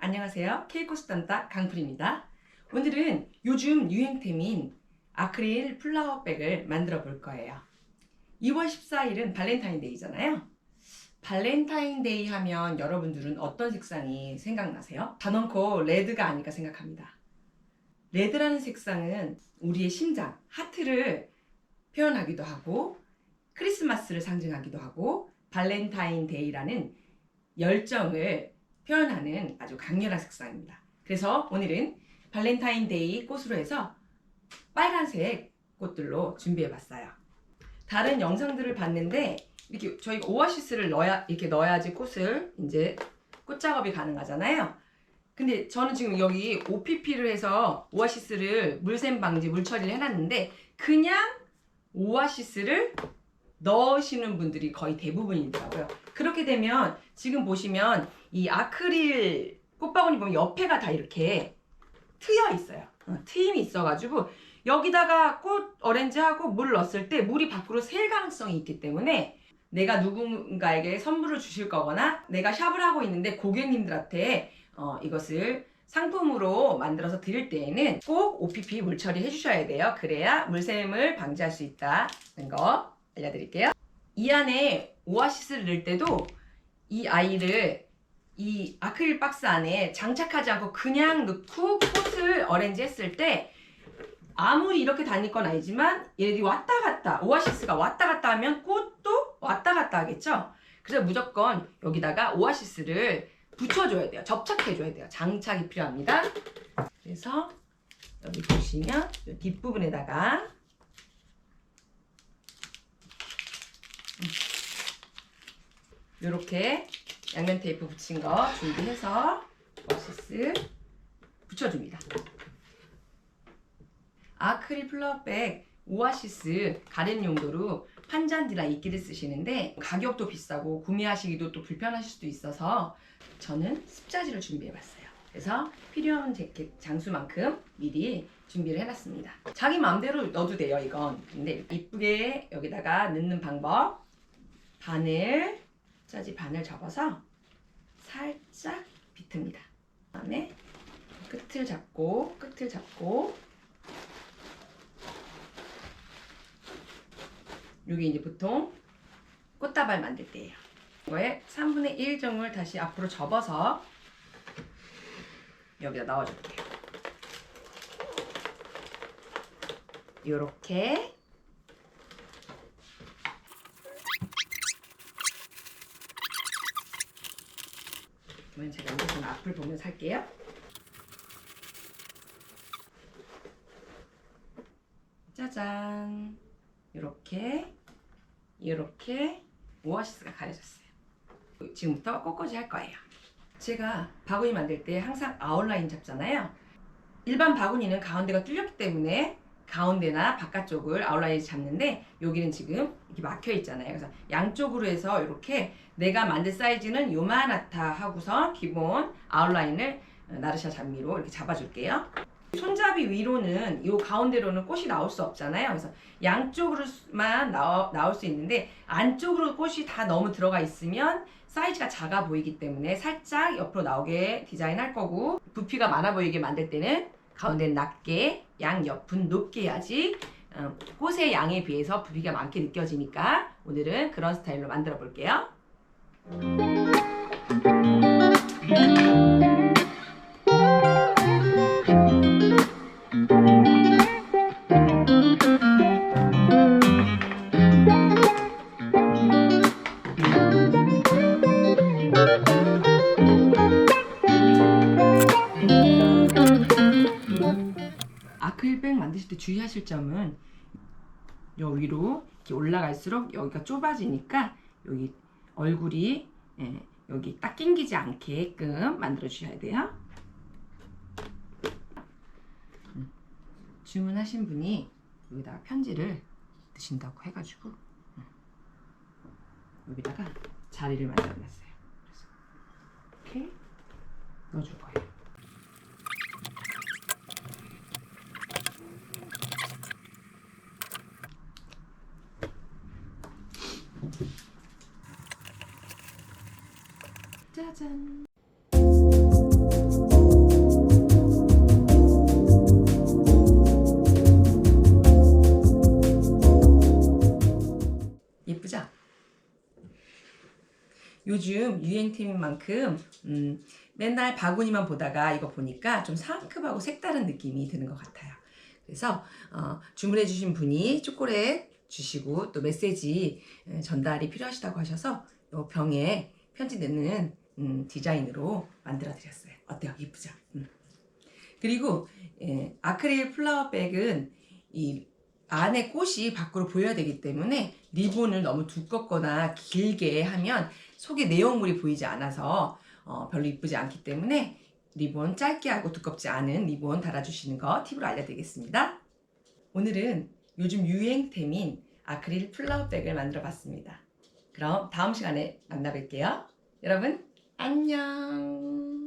안녕하세요. 케이코스 단다 강풀입니다. 오늘은 요즘 유행템인 아크릴 플라워백을 만들어 볼 거예요. 2월 14일은 발렌타인데이잖아요. 발렌타인데이 하면 여러분들은 어떤 색상이 생각나세요? 단언코 레드가 아닐까 생각합니다. 레드라는 색상은 우리의 심장, 하트를 표현하기도 하고 크리스마스를 상징하기도 하고 발렌타인데이라는 열정을 표현하는 아주 강렬한 색상입니다. 그래서 오늘은 발렌타인데이 꽃으로 해서 빨간색 꽃들로 준비해 봤어요. 다른 영상들을 봤는데 이렇게 저희가 오아시스를 넣어야 이렇게 넣어야지 꽃을 이제 꽃 작업이 가능하잖아요. 근데 저는 지금 여기 OPP를 해서 오아시스를 물샘 방지 물 처리를 해놨는데 그냥 오아시스를 넣으시는 분들이 거의 대부분이더라고요. 그렇게 되면 지금 보시면 이 아크릴 꽃바구니 보면 옆에가 다 이렇게 트여 있어요. 어, 트임이 있어가지고 여기다가 꽃 어렌지하고 물 넣었을 때 물이 밖으로 셀 가능성이 있기 때문에 내가 누군가에게 선물을 주실 거거나 내가 샵을 하고 있는데 고객님들한테 어, 이것을 상품으로 만들어서 드릴 때에는 꼭 OPP 물 처리 해 주셔야 돼요. 그래야 물샘을 방지할 수 있다는 거 알려드릴게요. 이 안에 오아시스를 넣을 때도 이 아이를 이 아크릴 박스 안에 장착하지 않고 그냥 넣고 꽃을 어렌지 했을 때 아무리 이렇게 다닐 건 아니지만 얘들이 왔다 갔다 오아시스가 왔다 갔다 하면 꽃도 왔다 갔다 하겠죠. 그래서 무조건 여기다가 오아시스를 붙여줘야 돼요. 접착해줘야 돼요. 장착이 필요합니다. 그래서 여기 보시면 이 뒷부분에다가 이렇게 양면 테이프 붙인 거 준비해서 오아시스 붙여줍니다. 아크릴 플라워백 오아시스 가랜 용도로 판잔디나 이끼를 쓰시는데 가격도 비싸고 구매하시기도 또 불편하실 수도 있어서 저는 습자지를 준비해봤어요. 그래서 필요한 재킷 장수만큼 미리 준비를 해놨습니다. 자기 마음대로 넣어도 돼요, 이건. 근데 이쁘게 여기다가 넣는 방법. 바늘, 습자지 바늘 접어서 살짝 비틉니다. 그 다음에 끝을 잡고 끝을 잡고 이게 이제 보통 꽃다발 만들 때예요. 이거에 3분의 1 정을 다시 앞으로 접어서 여기다 넣어줄게요. 이렇게 그러면 제가 좀 앞을 보면서 할게요. 짜잔 이렇게 이렇게 오아시스가 가려졌어요. 지금부터 꽃꽂이 할 거예요. 제가 바구니 만들 때 항상 아웃라인 잡잖아요. 일반 바구니는 가운데가 뚫렸기 때문에 가운데나 바깥쪽을 아웃라인 잡는데 여기는 지금 이렇게 막혀 있잖아요. 그래서 양쪽으로 해서 이렇게 내가 만든 사이즈는 요만하다 하고서 기본 아웃라인을 나르샤 잡미로 이렇게 잡아줄게요. 손잡이 위로는 이 가운데로는 꽃이 나올 수 없잖아요. 그래서 양쪽으로만 나오, 나올 수 있는데 안쪽으로 꽃이 다 너무 들어가 있으면 사이즈가 작아 보이기 때문에 살짝 옆으로 나오게 디자인할 거고 부피가 많아 보이게 만들 때는 가운데는 낮게 양 옆은 높게 해야지 어, 꽃의 양에 비해서 부피가 많게 느껴지니까 오늘은 그런 스타일로 만들어 볼게요. 아크릴백 만드실 때 주의하실 점은 요 위로 이렇게 올라갈수록 여기가 좁아지니까 여기 얼굴이 예, 여기 딱 낑기지 않게끔 만들어 주셔야 돼요. 음. 주문하신 분이 여기다가 편지를 드신다고 해가지고 음. 여기다가 자리를 만들어 놨어요. 그래서 이렇게 넣어줄 거예요. 짜잔. 예쁘죠? 요즘 유행템인 만큼 음, 맨날 바구니만 보다가 이거 보니까 좀 상큼하고 색다른 느낌이 드는 것 같아요. 그래서 어, 주문해주신 분이 초콜릿 주시고 또 메시지 에, 전달이 필요하시다고 하셔서 요 병에 편지 넣는 음, 디자인으로 만들어 드렸어요. 어때요? 이쁘죠? 음. 그리고 예, 아크릴 플라워 백은 이 안에 꽃이 밖으로 보여야 되기 때문에 리본을 너무 두껍거나 길게 하면 속에 내용물이 보이지 않아서 어, 별로 이쁘지 않기 때문에 리본 짧게 하고 두껍지 않은 리본 달아주시는 거 팁으로 알려드리겠습니다. 오늘은 요즘 유행템인 아크릴 플라워 백을 만들어 봤습니다. 그럼 다음 시간에 만나 뵐게요. 여러분, 안녕!